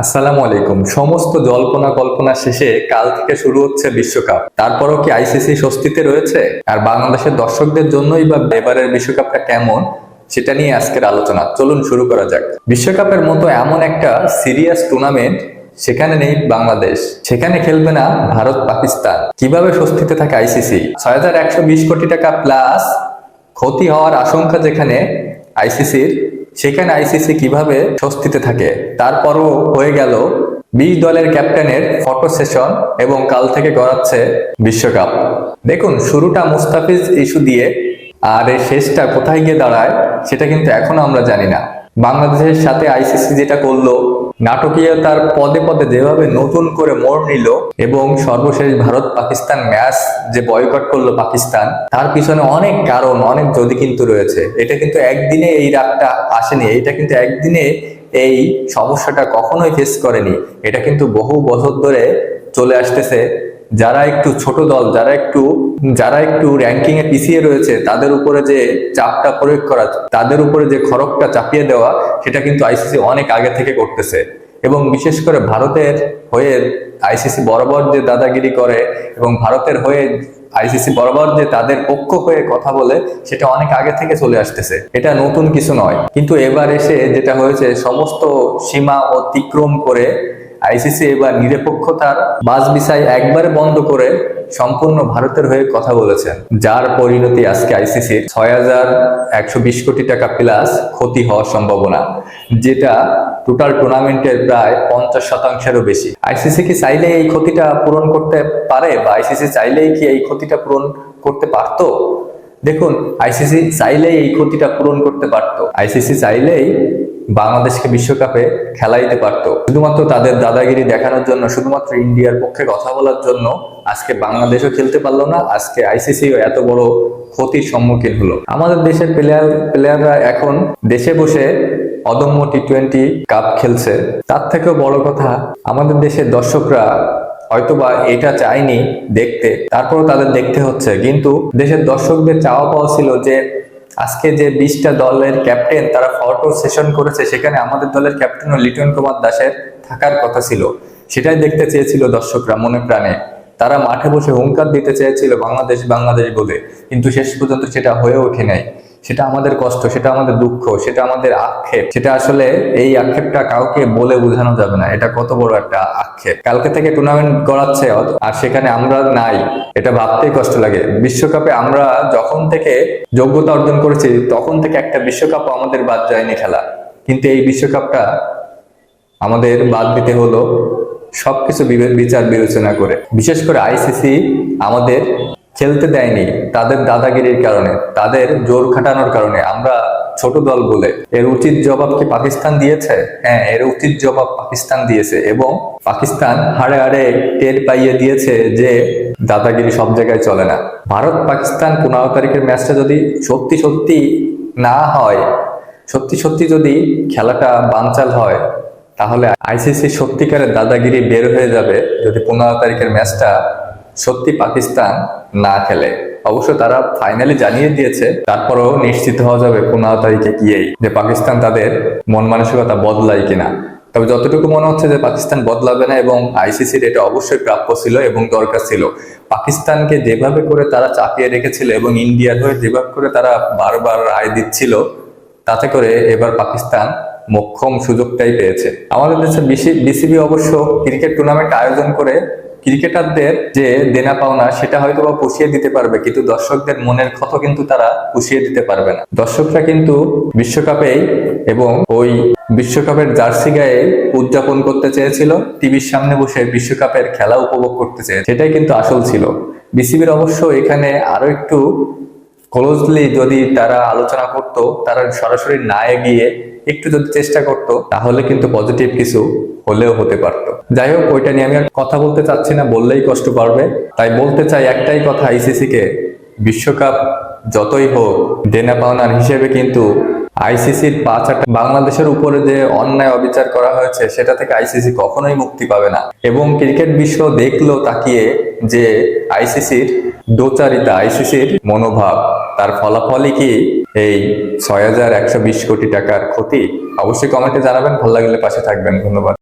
আসসালামু আলাইকুম। সমস্ত জল্পনা কল্পনা শেষে কাল থেকে শুরু হচ্ছে বিশ্বকাপ। তারপরও কি আইসিসি স্বস্তিতে রয়েছে? আর বাংলাদেশের দর্শকদের জন্যই বা এবারের বিশ্বকাপটা কেমন? সেটা নিয়ে আজকের আলোচনা। চলুন শুরু করা যাক। বিশ্বকাপের মতো এমন একটা সিরিয়াস টুর্নামেন্ট সেখানে নেই বাংলাদেশ। সেখানে খেলবে না ভারত, পাকিস্তান। কীভাবে স্বস্তিতে থাকে আইসিসি? ছয় একশো বিশ কোটি টাকা প্লাস ক্ষতি হওয়ার আশঙ্কা যেখানে আইসিসির সেখানে আইসিসি কীভাবে স্বস্তিতে থাকে? তারপরও হয়ে গেল বিশ দলের ক্যাপ্টেনের ফটো সেশন এবং কাল থেকে গড়াচ্ছে বিশ্বকাপ। দেখুন, শুরুটা মুস্তাফিজ ইস্যু দিয়ে, আর এর শেষটা কোথায় গিয়ে দাঁড়ায়, সেটা কিন্তু এখনও আমরা জানি না। বাংলাদেশের সাথে আইসিসি যেটা করল নাটকীয়তার পদে পদে যেভাবে নতুন করে মোড় নিল এবং সর্বশেষ ভারত পাকিস্তান ম্যাচ যে বয়কট করল পাকিস্তান, তার পিছনে অনেক কারণ, অনেক যদি কিন্তু রয়েছে। এটা কিন্তু একদিনে এই রাগটা আসেনি, এটা কিন্তু একদিনে এই সমস্যাটা কখনোই ফেস করেনি। এটা কিন্তু বহু বছর ধরে চলে আসতেছে যারা একটু ছোট দল, যারা একটু যারা একটু র্যাঙ্কিং এ পিছিয়ে রয়েছে, তাদের উপরে যে চাপটা প্রয়োগ করা, তাদের উপরে যে খড়কটা চাপিয়ে দেওয়া, সেটা কিন্তু আইসিসি অনেক আগে থেকে করতেছে। এবং বিশেষ করে ভারতের হয়ে আইসিসি বরাবর যে দাদাগিরি করে এবং ভারতের হয়ে আইসিসি বরাবর যে তাদের পক্ষ হয়ে কথা বলে, সেটা অনেক আগে থেকে চলে আসতেছে। এটা নতুন কিছু নয়। কিন্তু এবার এসে যেটা হয়েছে, সমস্ত সীমা অতিক্রম করে আইসিসি এবার নিরপেক্ষতার বাস বিষয় একবারে বন্ধ করে সম্পূর্ণ ভারতের হয়ে কথা বলেছেন। যার পরিণতি আজকে আইসিসির ছয় হাজার একশো বিশ কোটি টাকা প্লাস ক্ষতি হওয়ার সম্ভাবনা, যেটা টোটাল টুর্নামেন্টের প্রায় পঞ্চাশ শতাংশেরও বেশি। আইসিসি কি চাইলে এই ক্ষতিটা পূরণ করতে পারে বা আইসিসি চাইলেই কি এই ক্ষতিটা পূরণ করতে পারতো? দেখুন, আইসিসি চাইলেই এই ক্ষতিটা পূরণ করতে পারতো। আইসিসি চাইলেই বাংলাদেশকে বিশ্বকাপে খেলাইতে পারত। শুধুমাত্র তাদের দাদাগিরি দেখানোর জন্য, শুধুমাত্র ইন্ডিয়ার পক্ষে কথা বলার জন্য আজকে বাংলাদেশও খেলতে পারল না, আজকে আইসিসিও এত বড় ক্ষতির সম্মুখীন হলো। আমাদের দেশের প্লেয়ার প্লেয়াররা এখন দেশে বসে অদম্য টি টোয়েন্টি কাপ খেলছে। তার থেকেও বড় কথা, আমাদের দেশের দর্শকরা হয়তোবা এটা চায়নি দেখতে, তারপরও তাদের দেখতে হচ্ছে। কিন্তু দেশের দর্শকদের চাওয়া পাওয়া ছিল যে আজকে যে বিশটা দলের ক্যাপ্টেন তারা ফটো সেশন করেছে, সেখানে আমাদের দলের ক্যাপ্টেন লিটন কুমার দাসের থাকার কথা ছিল। সেটাই দেখতে চেয়েছিল দর্শকরা মনে প্রাণে। তারা মাঠে বসে হুঙ্কার দিতে চেয়েছিল বাংলাদেশ বাংলাদেশ বলে কিন্তু শেষ পর্যন্ত সেটা হয়ে ওঠে নাই। সেটা আমাদের কষ্ট, সেটা আমাদের দুঃখ, সেটা আমাদের আক্ষেপ, সেটা আসলে এই আক্ষেপটা কাউকে বলে বোঝানো যাবে না। এটা কত বড় একটা আক্ষেপ। কালকে থেকে টুর্নামেন্ট করাচ্ছে আর সেখানে আমরা নাই। এটা ভাবতেই কষ্ট লাগে। বিশ্বকাপে আমরা যখন থেকে যোগ্যতা অর্জন করেছি, তখন থেকে একটা বিশ্বকাপ আমাদের বাদ যায়নি খেলা। কিন্তু এই বিশ্বকাপটা আমাদের বাদ দিতে হলো সবকিছু বিচার বিবেচনা করে। বিশেষ করে আইসিসি আমাদের খেলতে দেয়নি, তাদের দাদাগিরির কারণে, তাদের জোর খাটানোর কারণে। আমরা ছোট দল বলে এর উচিত জবাব কি পাকিস্তান দিয়েছে? হ্যাঁ এর উচিত জবাব পাকিস্তান দিয়েছে এবং পাকিস্তান হাড়ে হাড়ে টের পাইয়ে দিয়েছে যে দাদাগিরি সব জায়গায় চলে না। ভারত পাকিস্তান পনেরো তারিখের ম্যাচটা যদি সত্যি সত্যি না হয়, সত্যি সত্যি যদি খেলাটা বানচাল হয়, তাহলে আইসিসি সত্যিকারের দাদাগিরি বের হয়ে যাবে যদি পনেরো তারিখের ম্যাচটা সত্যি পাকিস্তান না খেলে। অবশ্য তারা ফাইনালি জানিয়ে দিয়েছে, তারপরেও নিশ্চিত হওয়া যাবে পনেরো তারিখে গিয়েই যে পাকিস্তান তাদের মন মানসিকতা বদলায় কিনা। তবে যতটুকু মনে হচ্ছে যে পাকিস্তান বদলাবে না এবং আইসিসির এটা অবশ্যই প্রাপ্য ছিল এবং দরকার ছিল। পাকিস্তানকে যেভাবে করে তারা চাপিয়ে রেখেছিল এবং ইন্ডিয়ার হয়ে যেভাবে করে তারা বারবার রায় দিচ্ছিল, তাতে করে এবার পাকিস্তান মোক্ষম সুযোগটাই পেয়েছে। আমাদের দেশে বিসিবি অবশ্য ক্রিকেট টুর্নামেন্ট আয়োজন করে ক্রিকেটারদের যে দেনা পাওনা, সেটা হয়তো বা পুষিয়ে দিতে পারবে, কিন্তু দর্শকদের মনের ক্ষত কিন্তু তারা পুষিয়ে দিতে পারবে না। দর্শকরা কিন্তু বিশ্বকাপেই এবং ওই বিশ্বকাপের জার্সি গায়ে উদযাপন করতে চেয়েছিল, টিভির সামনে বসে বিশ্বকাপের খেলা উপভোগ করতে চেয়ে সেটাই কিন্তু আসল ছিল। বিসিবির অবশ্য এখানে আরও একটু ক্লোজলি যদি তারা আলোচনা করত, তারা সরাসরি না গিয়ে একটু যদি চেষ্টা করত, তাহলে কিন্তু পজিটিভ কিছু হলেও হতে পারত। যাই হোক, ওইটা নিয়ে আমি আর কথা বলতে চাচ্ছি না, বললেই কষ্ট পারবে। তাই বলতে চাই একটাই কথা আইসিসি কে, বিশ্বকাপ যতই হোক, দেনা পাওনার হিসেবে কিন্তু আইসিসির পাঁচ বাংলাদেশের উপরে যে অন্যায় অবিচার করা হয়েছে, সেটা থেকে আইসিসি কখনোই মুক্তি পাবে না। এবং ক্রিকেট বিশ্ব দেখল, তাকিয়ে যে আইসিসির দোচারিতা আইসিসির মনোভাব তার ফলাফলই কি এই ছয় হাজার একশো বিশ কোটি টাকার ক্ষতি? অবশ্যই কমেন্টে জানাবেন। ভালো লাগলে পাশে থাকবেন। ধন্যবাদ।